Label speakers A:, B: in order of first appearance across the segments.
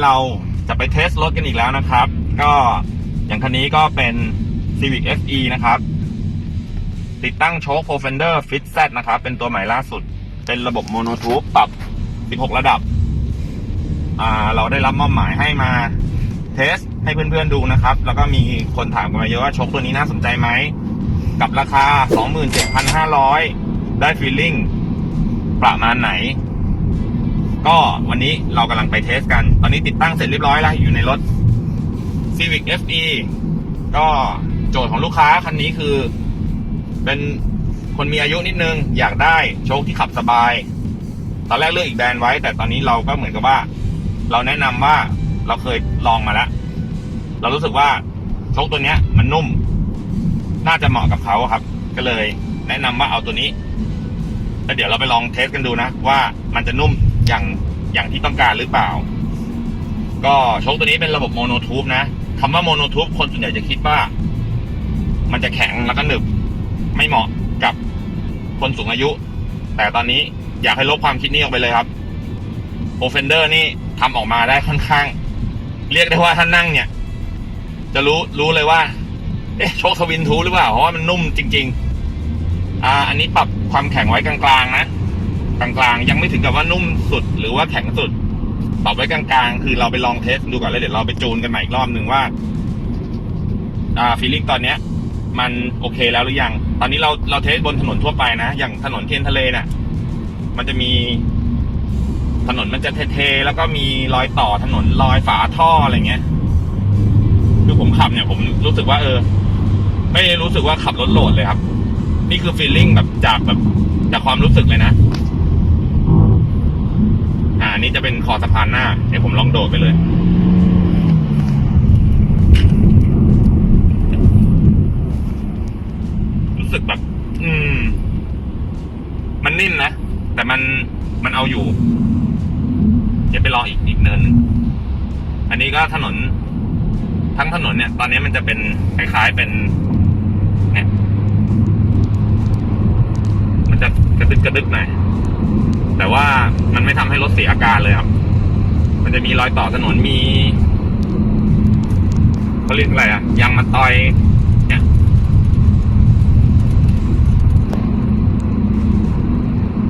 A: ้เราจะไปเทสรถกันอีกแล้วนะครับ ก็อย่างคันนี้ก็เป็น Civic FE นะครับ ติดตั้งโชค Pro Fender Fit Z นะครับ เป็นตัวใหม่ล่าสุด เป็นระบบโมโนทูปปรับ 16 ระดับ เราได้รับมอบหมายให้มาเทสให้เพื่อนๆดูนะครับ แล้วก็มีคนถามกันมาเยอะว่าโชคตัวนี้น่าสนใจไหม กับราคา 27,500 ได้ฟีลลิ่งประมาณไหน ก็วันนี้เรากำลังไปเทสกัน ตอนนี้ติดตั้งเสร็จเรียบร้อยแล้ว อยู่ในรถ Civic FE ก็โจทย์ของลูกค้าคันนี้คือ เป็นคนมีอายุนิดนึง อยากได้โชคที่ขับสบาย ตอนแรกเลือกอีกแบรนด์ไว้ แต่ตอนนี้เราก็เหมือนกับว่า เราแนะนำว่าเราเคยลองมาแล้ว เรารู้สึกว่าโชคตัวเนี้ย มันนุ่ม น่าจะเหมาะกับเขาครับ ก็เลย แนะนำว่าเอาตัวนี้แล้วเดี๋ยวเราไปลองเทสกันดูนะ ว่ามันจะนุ่ม อย่างอย่างที่ต้องการหรือเปล่า ก็โชคตัวนี้เป็นระบบโมโนทูบนะคำว่าโมโนทูบคนส่วนใหญ่จะคิดว่า มันจะแข็งแล้วก็หนึบ ไม่เหมาะกับคนสูงอายุ แต่ตอนนี้อยากให้ลบความคิดนี้ออกไปเลยครับโอเฟนเดอร์นี่ทำออกมาได้ค่อนข้าง เรียกได้ว่าถ้านั่งเนี่ย จะรู้รู้เลยว่า เอ๊ะโชคทวินทูหรือเปล่าเพราะว่ามันนุ่มจริง ๆ อ่า อันนี้ปรับความแข็งไว้กลางๆนะ กลางๆ ยังไม่ถึงกับว่านุ่มสุดหรือว่าแข็งสุดปรับไว้กลางๆ คือเราไปลองเทสดูก่อนแล้วเดี๋ยวเราไปจูนกันใหม่อีกรอบหนึ่งว่าอ่าฟีลลิ่งตอนเนี้ย มันโอเคแล้วหรือยัง ตอนนี้เราเราเทสบนถนนทั่วไปนะ อย่างถนนเทียนทะเลเนี่ยมันจะมีถนนมันจะเทๆแล้วก็มีรอยต่อถนนรอยฝาท่ออะไรเงี้ย คือผมขับเนี่ย ผมรู้สึกว่า เออ ไม่รู้สึกว่าขับรถโหลดเลยครับ นี่คือฟีลลิ่งแบบจากแบบจากความรู้สึกเลยนะ นนี้จะเป็นคอสะพานหน้า เดี๋ยวผมลองโดดไปเลย รู้สึกแบบ อืม มันนิ่มนะ แต่มันมันเอาอยู่ เดี๋ยวไปลออีกอีกเนินหนึ่งอันนี้ก็ถนน ทั้งถนนเนี่ย ตอนนี้มันจะเป็นคล้ายๆเป็นเนี่ยมันจะกระดึกกระดึกหน่อย แต่ว่ามันไม่ทำให้รถเสียอาการเลยครับ มันจะมีรอยต่อถนนมีเขาเรียกอะไรอะยางมาตอยเนี่ย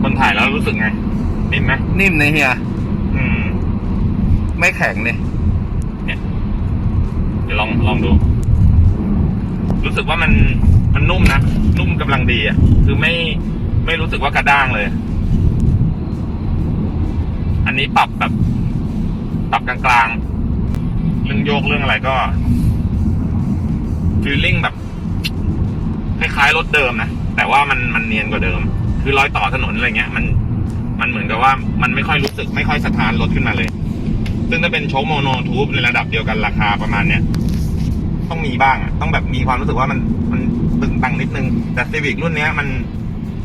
A: คนถ่ายแล้วรู้สึกไง นิ่มไหม
B: นิ่มเลยเฮีย
A: อืม
B: ไม่แข็งเลย
A: เดี๋ยวลองลองดู รู้สึกว่ามันมันนุ่มนะ นุ่มกำลังดีอะคือไม่ไม่รู้สึกว่ากระด้างเลย อันนี้ปรับแบบปรับกลางๆ เรื่องโยกเรื่องอะไรก็ฟีลลิ่งแบบคล้ายๆรถเดิมนะ แต่ว่ามันมันเนียนกว่าเดิม คือรอยต่อถนนอะไรเงี้ย มันมันเหมือนกับว่ามันไม่ค่อยรู้สึกไม่ค่อยสะท้านรถขึ้นมาเลย ซึ่งถ้าเป็นโชว์โมโนทูบในระดับเดียวกันราคาประมาณเนี้ยต้องมีบ้างต้องแบบมีความรู้สึกว่ามันมันตึงตังนิดนึง แต่ซีวิกรุ่นเนี้ยมัน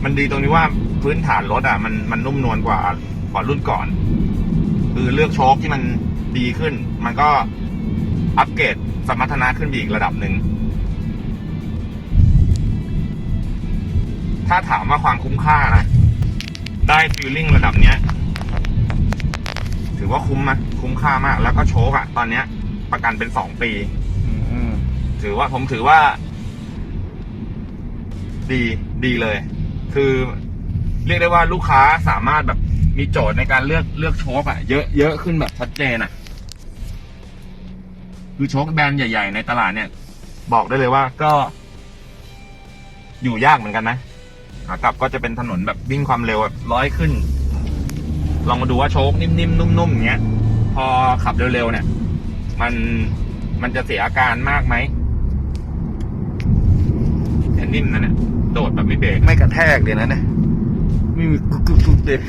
A: มันดีตรงที่ว่าพื้นฐานรถอะมันมันนุ่มนวลกว่า กว่ารุ่นก่อน คือเลือกโชคที่มันดีขึ้น มันก็อัปเกรดสมรรถนะขึ้นไปอีกระดับหนึ่ง ถ้าถามว่าความคุ้มค่านะ ได้ฟีลลิ่งระดับเนี้ย ถือว่าคุ้มไหมคุ้มค่ามาก แล้วก็โชคอะตอนเนี้ย ประกันเป็นสองปีถือว่าผมถือว่า ดีดีเลย คือเรียกได้ว่าลูกค้าสามารถแบบ มีโจทย์ในการเลือกเลือกโชคอะเยอะเยอะขึ้นแบบชัดเจนอะคือโชคแบรนด์ใหญ่ ๆ ในตลาดเนี่ย บอกได้เลยว่าก็ อยู่ยากเหมือนกันนะขากลับก็จะเป็นถนนแบบวิ่งความเร็วแบบร้อยขึ้น ลองมาดูว่าโชคนิ่มๆนุ่มๆอย่างเงี้ย พอขับเร็วๆเนี่ย มันมันจะเสียอาการมากไหมแต่นิ่มนะเนี่ยโดดแบบไม่เบรก
B: ไม่กระแทกเลยนะเนี่ยไม่มีกุกกุกกุกเลย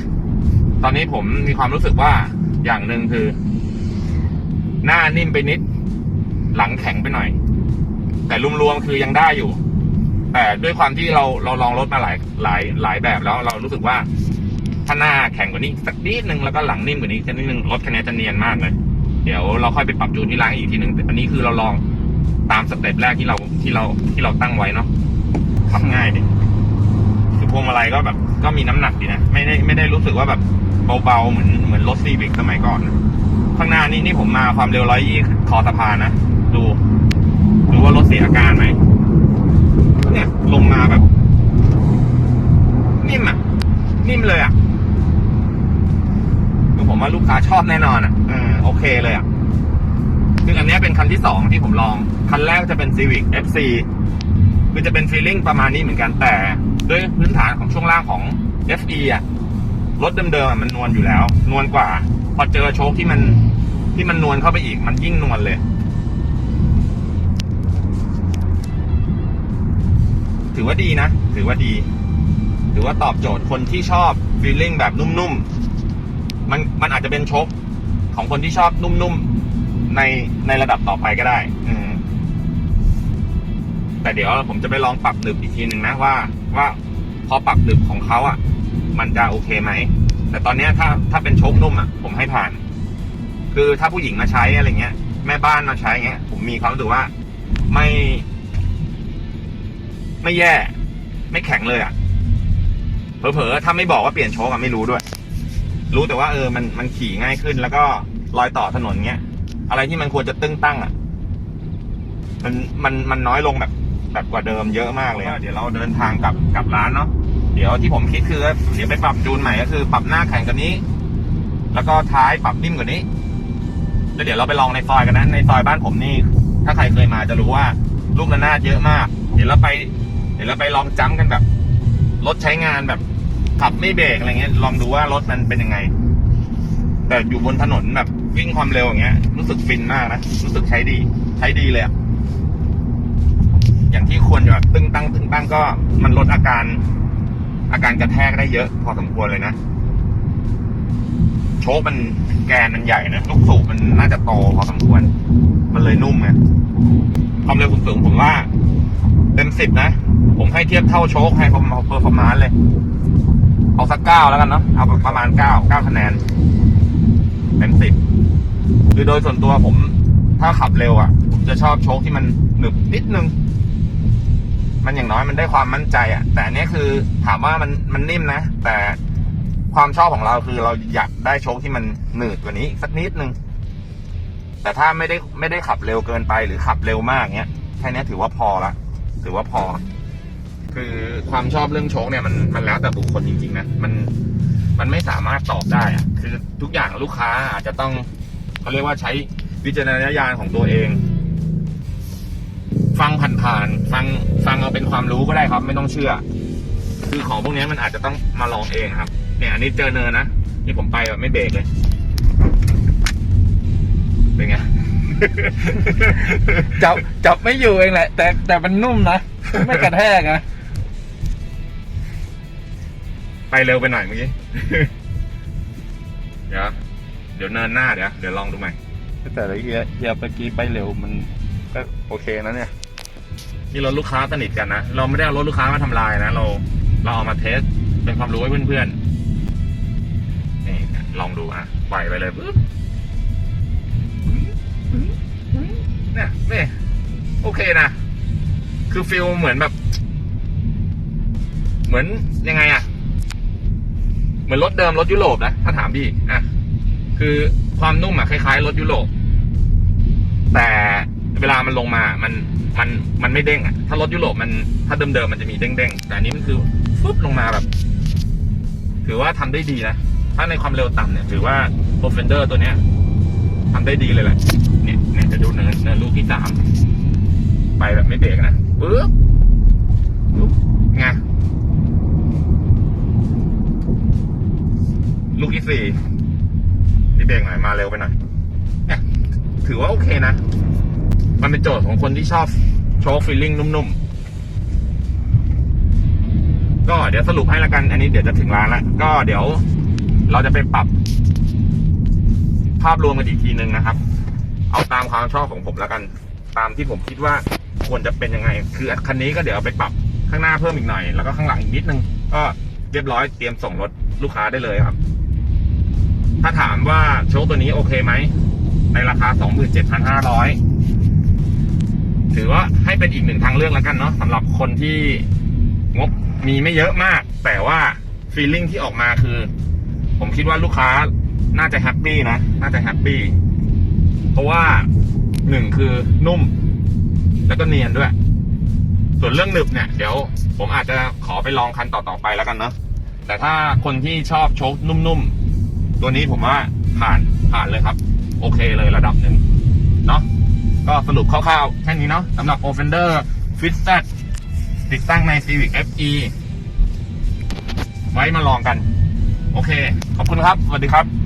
A: ตอนนี้ผมมีความรู้สึกว่าอย่างหนึ่งคือ หน้านิ่มไปนิด หลังแข็งไปหน่อย แต่รวมๆคือยังได้อยู่ แต่ด้วยความที่เราเราลองรถมาหลายหลายหลายแบบแล้วเรารู้สึกว่าถ้าหน้าแข็งกว่านี้สักนิดนึงแล้วก็หลังนิ่มกว่านี้สักนิดนึงรถคันนี้จะเนียนมากเลย เดี๋ยวเราค่อยไปปรับจูนที่ร้านอีกทีหนึ่งแต่อันนี้คือเราลองตามสเต็ปแรกที่เราที่เราที่เราตั้งไว้เนาะขับง่ายดิ วงมาลัยก็แบบก็มีน้ำหนักดีนะไม่ได้ไม่ได้รู้สึกว่าแบบเบาๆเหมือนเหมือนรถซีวิกสมัยก่อนข้างหน้านี่นี่ผมมาความเร็วร้อยยี่คอสะพานนะดูดูว่ารถเสียอาการไหมเนี่ยลงมาแบบ นิ่มอะ นิ่มเลยอะคือผมว่าลูกค้าชอบแน่นอนอะเออโอเคเลยอะซึ่งอันนี้เป็นคันที่สองที่ผมลอง คันแรกจะเป็น Civic FC คือจะเป็นฟีลลิ่งประมาณนี้เหมือนกันแต่ ด้วยพื้นฐานของช่วงล่างของ FE อะรถเดิมๆอะมันนวลอยู่แล้ว นวลกว่า พอเจอโชคที่มันที่มันนวลเข้าไปอีก มันยิ่งนวลเลย ถือว่าดีนะ ถือว่าดี ถือว่าตอบโจทย์คนที่ชอบฟีลลิ่งแบบนุ่มๆ มันมันอาจจะเป็นโชคของคนที่ชอบนุ่มๆ ในในระดับต่อไปก็ได้ อืม แต่เดี๋ยวผมจะไปลองปรับหนึบอีกทีหนึ่งนะว่าว่าพอปรับหนึบของเขาอะ มันจะโอเคไหม แต่ตอนนี้ถ้าถ้าเป็นชคนุ่มอะ ผมให้ผ่าน คือถ้าผู้หญิงมาใช้อะไรเงี้ย แม่บ้านมาใช้เงี้ย ผมมีความรู้สึกว่าไม่ ไม่แย่ ไม่แข็งเลยอะเผลอๆถ้าไม่บอกว่าเปลี่ยนโชคอะไม่รู้ด้วย รู้แต่ว่าเออมันมันขี่ง่ายขึ้น แล้วก็รอยต่อถนนเงี้ย อะไรที่มันควรจะตึ้งตั้งอะ มันมันมันน้อยลงแบบ แบบกว่าเดิมเยอะมากเลยอะเดี๋ยวเราเดินทางกลับกลับร้านเนาะเดี๋ยวที่ผมคิดคือเดี๋ยวไปปรับจูนใหม่ก็คือ ปรับหน้าแข็งกว่านี้ แล้วก็ท้ายปรับนิ่มกว่านี้แล้วเดี๋ยวเราไปลองในซอยกันนะในซอยบ้านผมนี่ ถ้าใครเคยมาจะรู้ว่าลูกระนาดเยอะมาก เดี๋ยวเราไป เดี๋ยวเราไปลองจ้ำกันแบบรถใช้งานแบบขับไม่เบรกอะไรเงี้ย ลองดูว่ารถมันเป็นยังไง แต่อยู่บนถนนแบบวิ่งความเร็วอย่างเงี้ย รู้สึกฟินมากนะรู้สึกใช้ดี ใช้ดีเลยอะ อย่างที่ควรแบบตึงตั้งตึงตั้งก็มันลดอาการ อาการกระแทกได้เยอะพอสมควรเลยนะ โชคมันแกนมันใหญ่นะลูกสูบมันน่าจะโตพอสมควร มันเลยนุ่มไงความเร็วสูงผมว่า เต็มสิบนะ ผมให้เทียบเท่าโชคให้ผมเอาเพอร์ฟอร์มานเลย เอาสักเก้าแล้วกันเนาะเอาประมาณเก้าเก้าคะแนนเต็มสิบคือโดยส่วนตัวผมถ้าขับเร็วอะ ผมจะชอบโชคที่มันหนึบนิดนึง มันอย่างน้อยมันได้ความมั่นใจอะ แต่อันเนี้ยคือถามว่ามันมันนิ่มนะ แต่ความชอบของเราคือเราอยากได้โชคที่มันหนืดกว่านี้สักนิดนึง แต่ถ้าไม่ได้ไม่ได้ขับเร็วเกินไปหรือขับเร็วมากเนี้ยแค่นี้ถือว่าพอละถือว่าพอ คือความชอบเรื่องโชคเนี่ยมันมันแล้วแต่บุคคลจริงๆนะมันมันไม่สามารถตอบได้อะคือทุกอย่างลูกค้าอาจจะต้องเขาเรียกว่าใช้วิจารณญาณของตัวเอง ฟังผ่านๆฟังฟังเอาเป็นความรู้ก็ได้ครับ ไม่ต้องเชื่อ คือของพวกนี้มันอาจจะต้องมาลองเองครับ เนี่ย อันนี้เจอเนินนะนี่ผมไปแบบไม่เบรกเลย เป็นไง
B: จับจับไม่อยู่เองแหละ แต่แต่มันนุ่มนะ ไม่กระแทกนะ
A: ไปเร็วไปหน่อยเมื่อกี้ เดี๋ยวเดี๋ยวเนินหน้าเดี๋ยวเดี๋ยวลองดูใหม่
B: แต่ละเอียเอียเมื่อกี้ไปเร็วมันก็โอเคนะเนี่ย
A: นี่รถลูกค้าสนิทกันนะ เราไม่ได้เอารถลูกค้ามาทำลายนะ เรา เราเอามาเทส เป็นความรู้ให้เพื่อนๆ นี่ลองดูอะปล่อยไปเลยปึ๊บเนี่ยนี่โอเคนะ คือฟิลเหมือนแบบ เหมือนยังไงอะเหมือนรถเดิมรถยุโรปนะ ถ้าถามพี่ อะ คือความนุ่มอะคล้ายๆรถยุโรป แต่ ลามันลงมา มัน มัน มันไม่เด้งอะถ้ารถยุโรปมัน ถ้าเดิมๆมันจะมีเด้งๆแต่อันนี้มันคือฟึบลงมาแบบ ถือว่าทำได้ดีนะ ถ้าในความเร็วต่ำเนี่ย ถือว่าโปรเฟนเดอร์ตัวเนี้ยทำได้ดีเลยแหละ เนี่ยเนี่ยจะดูเนินเนินลูกที่สาม ไปแบบไม่เบรกนะปึ๊บปึ๊บไงลูกที่สี่นี่เบรกหน่อย มาเร็วไปหน่อยเนี่ยถือว่าโอเคนะ มันเป็นโจทย์ของคนที่ชอบโชว์ฟีลลิ่งนุ่มๆ ก็เดี๋ยวสรุปให้ละกัน อันนี้เดี๋ยวจะถึงร้านแล้วก็เดี๋ยวเราจะไปปรับ ภาพรวมกันอีกทีนึงนะครับ เอาตามความชอบของผมล้วกัน ตามที่ผมคิดว่าควรจะเป็นยังไง คือคันนี้ก็เดี๋ยวเอาไปปรับข้างหน้าเพิ่มอีกหน่อย แล้วก็ข้างหลังอีกนิดนึง ก็เรียบร้อยเตรียมส่งรถลูกค้าได้เลยครับ ถ้าถามว่าโชคตัวนี้โอเคไหมในราคา 27,500ถือว่าให้ เป็นอีกหนึ่งทางเลือกแล้วกันเนาะสำหรับคนที่งบมีไม่เยอะมาก แต่ว่าฟีลลิ่งที่ออกมาคือ ผมคิดว่าลูกค้าน่าจะแฮปปี้นะ น่าจะแฮปปี้ เพราะว่าหนึ่งคือนุ่ม แล้วก็เนียนด้วย ส่วนเรื่องหนึบเนี่ย เดี๋ยวผมอาจจะขอไปลองคันต่อๆไปแล้วกันเนาะแต่ถ้าคนที่ชอบโชคนุ่มๆ ตัวนี้ผมว่าผ่านผ่านเลยครับ โอเคเลยระดับหนึ่งเนาะ ก็สรุปคร่าวๆแค่นี้เนาะสำหรับ Offender Fit Z ติดตั้งใน Civic FE ไว้มาลองกัน โอเค ขอบคุณครับ สวัสดีครับ